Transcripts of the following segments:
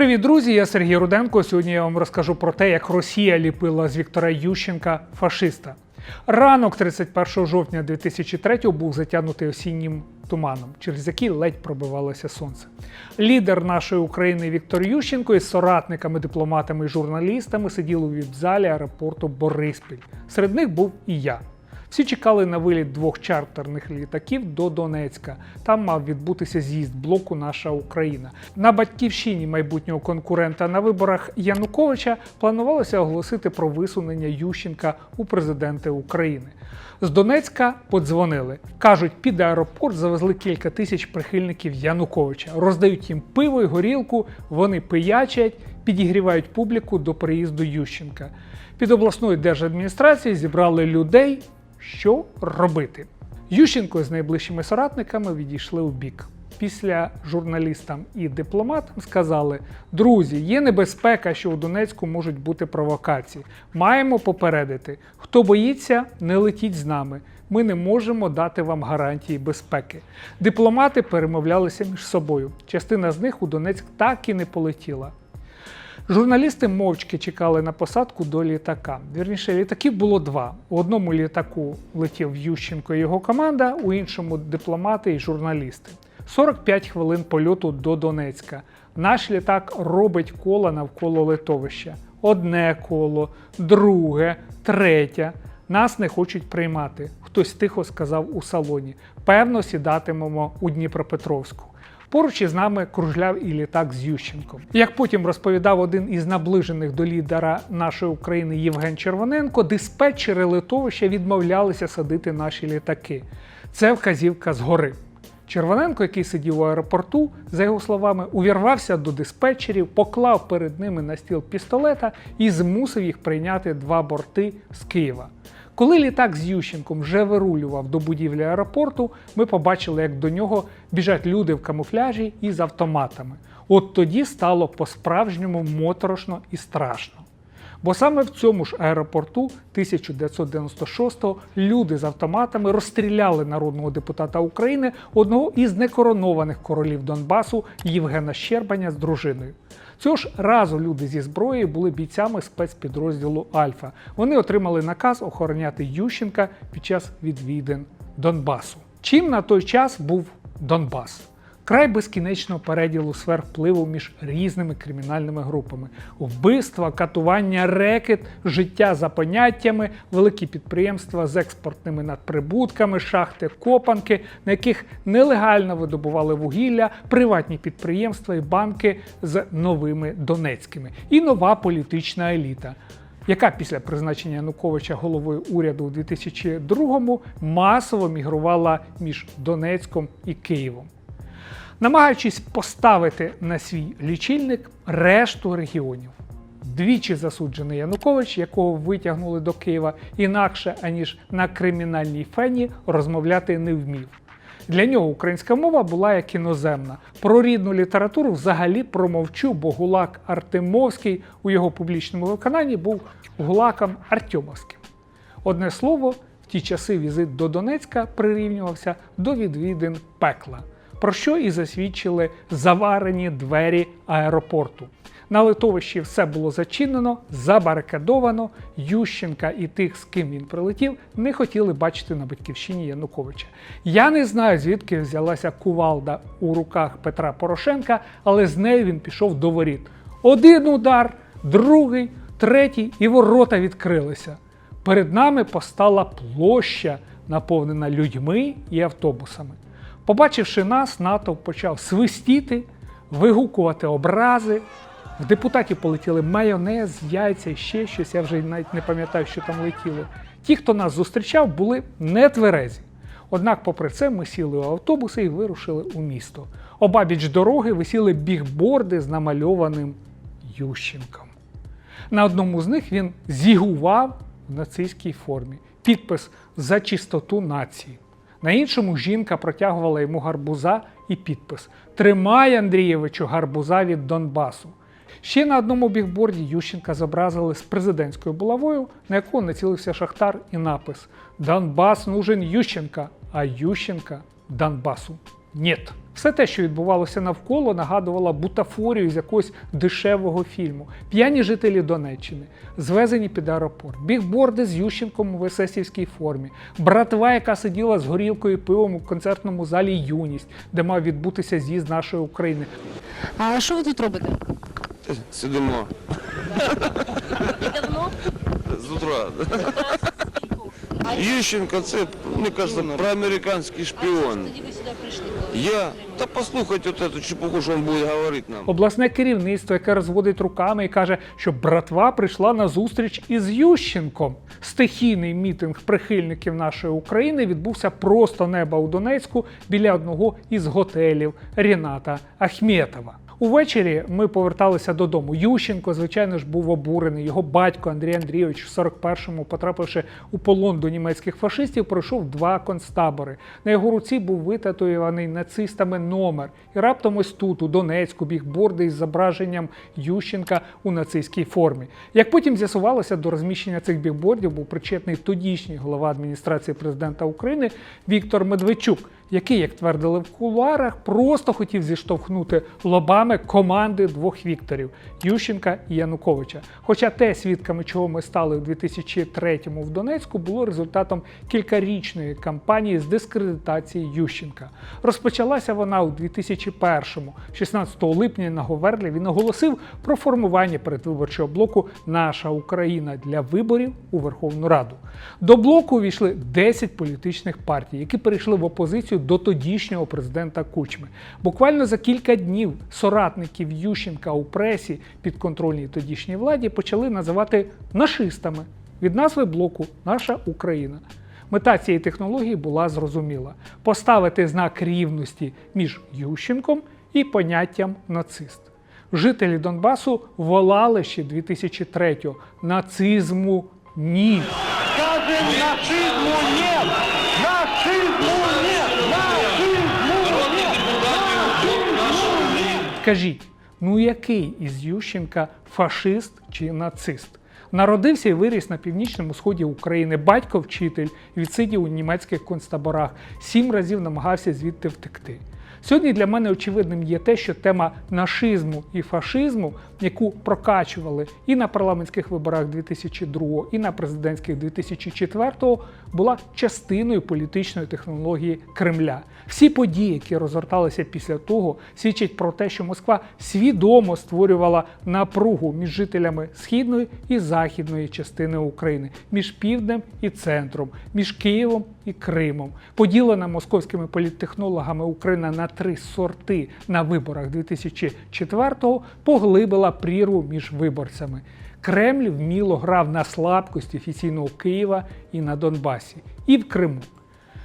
Привіт, друзі! Я Сергій Руденко. Сьогодні я вам розкажу про те, як Росія ліпила з Віктора Ющенка фашиста. Ранок 31 жовтня 2003-го був затягнутий осіннім туманом, через який ледь пробивалося сонце. Лідер нашої України Віктор Ющенко із соратниками, дипломатами і журналістами сиділи у віп-залі аеропорту Бориспіль. Серед них був і я. Всі чекали на виліт двох чартерних літаків до Донецька. Там мав відбутися з'їзд блоку Наша Україна. На батьківщині майбутнього конкурента на виборах Януковича планувалося оголосити про висунення Ющенка у президенти України. З Донецька подзвонили. Кажуть, під аеропорт завезли кілька тисяч прихильників Януковича. Роздають їм пиво і горілку, вони пиячать, підігрівають публіку до приїзду Ющенка. Під обласною держадміністрацією зібрали людей. Що робити? Ющенко з найближчими соратниками відійшли у бік. Після журналістам і дипломатам сказали: друзі, є небезпека, що у Донецьку можуть бути провокації. Маємо попередити. Хто боїться, не летіть з нами. Ми не можемо дати вам гарантії безпеки. Дипломати перемовлялися між собою. Частина з них у Донецьк так і не полетіла. Журналісти мовчки чекали на посадку до літака. Вірніше, літаків було два. У одному літаку летів Ющенко і його команда, у іншому дипломати і журналісти. 45 хвилин польоту до Донецька. Наш літак робить кола навколо литовища. Одне коло, друге, третє. Нас не хочуть приймати. Хтось тихо сказав у салоні. Певно, сідатимемо у Дніпропетровську. Поруч із нами кружляв і літак з Ющенком. Як потім розповідав один із наближених до лідера нашої України Євген Червоненко, диспетчери литовища відмовлялися садити наші літаки. Це вказівка згори. Червоненко, який сидів у аеропорту, за його словами, увірвався до диспетчерів, поклав перед ними на стіл пістолета і змусив їх прийняти два борти з Києва. Коли літак з Ющенком вже вирулював до будівлі аеропорту, ми побачили, як до нього біжать люди в камуфляжі і з автоматами. От тоді стало по-справжньому моторошно і страшно. Бо саме в цьому ж аеропорту 1996-го люди з автоматами розстріляли народного депутата України, одного із некоронованих королів Донбасу Євгена Щербаня з дружиною. Цього ж разу люди зі зброєю були бійцями спецпідрозділу Альфа. Вони отримали наказ охороняти Ющенка під час відвідин Донбасу. Чим на той час був Донбас? Край безкінечного переділу сфер впливу між різними кримінальними групами: вбивства, катування, рекет, життя за поняттями, великі підприємства з експортними надприбутками, шахти, копанки, на яких нелегально видобували вугілля, приватні підприємства і банки з новими Донецькими, і нова політична еліта. Яка після призначення Януковича головою уряду у 2002-му масово мігрувала між Донецьком і Києвом намагаючись поставити на свій лічильник решту регіонів. Двічі засуджений Янукович, якого витягнули до Києва, інакше аніж на кримінальній фені розмовляти не вмів. Для нього українська мова була як іноземна. Про рідну літературу взагалі промовчу, бо гулак Артемовський у його публічному виконанні був гулаком Артемовським. Одне слово, в ті часи візит до Донецька прирівнювався до відвідин пекла про що і засвідчили заварені двері аеропорту. На литовищі все було зачинено, забарикадовано. Ющенка і тих, з ким він прилетів, не хотіли бачити на батьківщині Януковича. Я не знаю, звідки взялася кувалда у руках Петра Порошенка, але з нею він пішов до воріт. Один удар, другий, третій, і ворота відкрилися. Перед нами постала площа, наповнена людьми і автобусами. Побачивши нас, натовп почав свистіти, вигукувати образи. В депутатів полетіли майонез, яйця ще щось. Я вже навіть не пам'ятаю, що там летіло. Ті, хто нас зустрічав, були нетверезі. Однак, попри це, ми сіли у автобуси і вирушили у місто. Обабіч дороги висіли бігборди з намальованим Ющенком. На одному з них він зігував в нацистській формі підпис за чистоту нації. На іншому жінка протягувала йому гарбуза і підпис Тримай, Андрійовичу, гарбуза від Донбасу. Ще на одному бігборді Ющенка зобразили з президентською булавою, на яку націлився Шахтар і напис Донбас нужен Ющенка, а Ющенка Донбасу. Нєт. Все те, що відбувалося навколо, нагадувало бутафорію з якогось дешевого фільму. П'яні жителі Донеччини, звезені під аеропорт, бігборди з Ющенком у есесівській формі, братва, яка сиділа з горілкою і пивом у концертному залі Юність, де мав відбутися з'їзд нашої України. А що ви тут робите? Сидимо давно? з утра. Ющенко, це, мені кажется, проамериканський шпіон. Тоді ви сюди прийшли. Я, та послухайте эту чепуху, що він буде говорити нам. Обласне керівництво, яке розводить руками і каже, що братва прийшла на зустріч із Ющенком. Стихійний мітинг прихильників нашої України відбувся просто неба у Донецьку біля одного із готелів Ріната Ахметова. Увечері ми поверталися додому. Ющенко, звичайно ж, був обурений. Його батько Андрій Андрійович в 41-му, потрапивши у полон до німецьких фашистів, пройшов два концтабори. На його руці був витатуєваний нацистами номер. І раптом ось тут, у Донецьку, біг борди із зображенням Ющенка у нацистській формі. Як потім з'ясувалося, до розміщення цих бігбордів був причетний тодішній голова адміністрації президента України Віктор Медведчук який, як твердили в кулуарах, просто хотів зіштовхнути лобами команди двох Вікторів Ющенка і Януковича. Хоча те, свідками чого ми стали у 2003-му в Донецьку, було результатом кількарічної кампанії з дискредитації Ющенка. Розпочалася вона у 2001-му. 16 липня на Говерлі він оголосив про формування передвиборчого блоку Наша Україна для виборів у Верховну Раду. До блоку увійшли 10 політичних партій, які перейшли в опозицію до тодішнього президента Кучми. Буквально за кілька днів соратників Ющенка у пресі підконтрольній тодішній владі почали називати нашистами від назви блоку Наша Україна. Мета цієї технології була зрозуміла: поставити знак рівності між Ющенком і поняттям нацист. Жителі Донбасу волали ще 2003-го нацизму ні. Скажем нацизму нет! Скажіть, ну який із Ющенка фашист чи нацист? Народився і виріс на північному сході України. Батько вчитель відсидів у німецьких концтаборах. Сім разів намагався звідти втекти. Сьогодні для мене очевидним є те, що тема нашизму і фашизму, яку прокачували і на парламентських виборах 2002, і на президентських 2004, була частиною політичної технології Кремля. Всі події, які розгорталися після того, свідчать про те, що Москва свідомо створювала напругу між жителями східної і західної частини України, між півднем і центром, між Києвом і Кримом. Поділена московськими політтехнологами Україна на три сорти на виборах 2004-го поглибила прірву між виборцями. Кремль вміло грав на слабкості офіційного Києва і на Донбасі, і в Криму.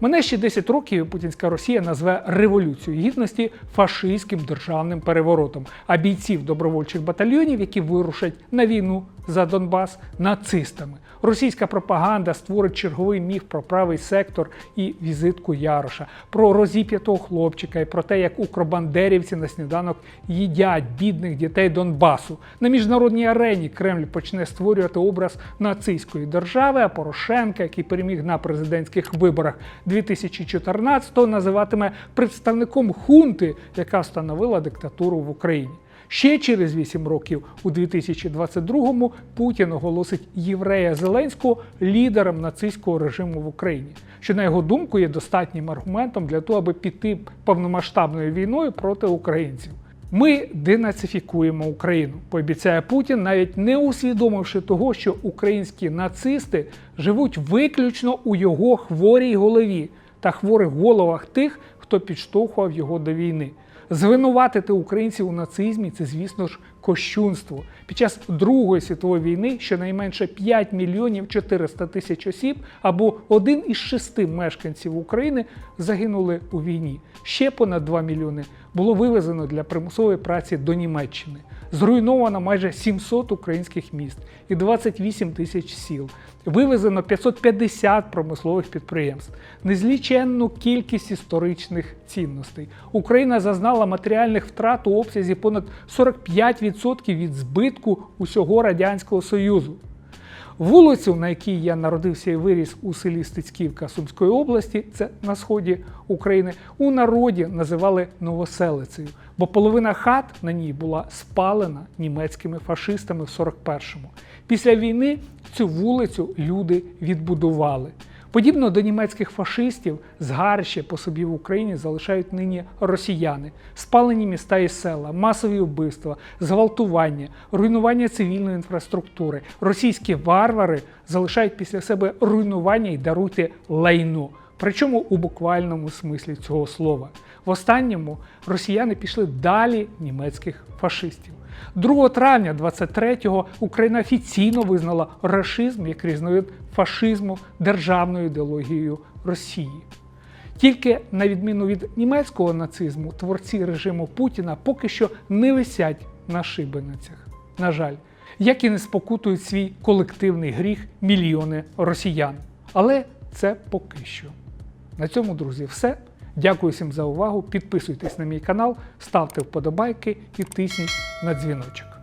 Мене ще 10 років путінська Росія назве революцію гідності фашистським державним переворотом, а бійців добровольчих батальйонів, які вирушать на війну за Донбас, нацистами. Російська пропаганда створить черговий міф про правий сектор і візитку Яроша, про розіп'ятого хлопчика і про те, як укробандерівці на сніданок їдять бідних дітей Донбасу. На міжнародній арені Кремль почне створювати образ нацистської держави, а Порошенка, який переміг на президентських виборах 2014-го, називатиме представником хунти, яка встановила диктатуру в Україні. Ще через 8 років, у 2022-му, Путін оголосить єврея Зеленського лідером нацистського режиму в Україні, що на його думку є достатнім аргументом для того, аби піти повномасштабною війною проти українців. Ми денацифікуємо Україну, пообіцяє Путін, навіть не усвідомивши того, що українські нацисти живуть виключно у його хворій голові та хворих головах тих, хто підштовхував його до війни. Звинуватити українців у нацизмі це, звісно ж, кощунство. Під час Другої світової війни щонайменше 5 мільйонів 400 тисяч осіб або один із шести мешканців України загинули у війні. Ще понад 2 мільйони було вивезено для примусової праці до Німеччини. Зруйновано майже 700 українських міст і 28 тисяч сіл. Вивезено 550 промислових підприємств, незліченну кількість історичних цінностей. Україна зазнала матеріальних втрат у обсязі понад 45% від збитку усього радянського союзу. Вулицю, на якій я народився і виріс у селі Стецьківка Сумської області, це на сході України, у народі називали Новоселицею, бо половина хат на ній була спалена німецькими фашистами в 41-му. Після війни цю вулицю люди відбудували. Подібно до німецьких фашистів, згарище по собі в Україні залишають нині росіяни, спалені міста і села, масові вбивства, зґвалтування, руйнування цивільної інфраструктури. Російські варвари залишають після себе руйнування і даруйте лайно. Причому у буквальному смислі цього слова. В останньому росіяни пішли далі німецьких фашистів. 2 травня 23-го Україна офіційно визнала рашизм як різновид фашизму державною ідеологією Росії. Тільки на відміну від німецького нацизму, творці режиму Путіна поки що не висять на шибеницях. На жаль, як і не спокутують свій колективний гріх мільйони росіян. Але це поки що. На цьому, друзі, все. Дякую всім за увагу. Підписуйтесь на мій канал, ставте вподобайки і тисніть на дзвіночок.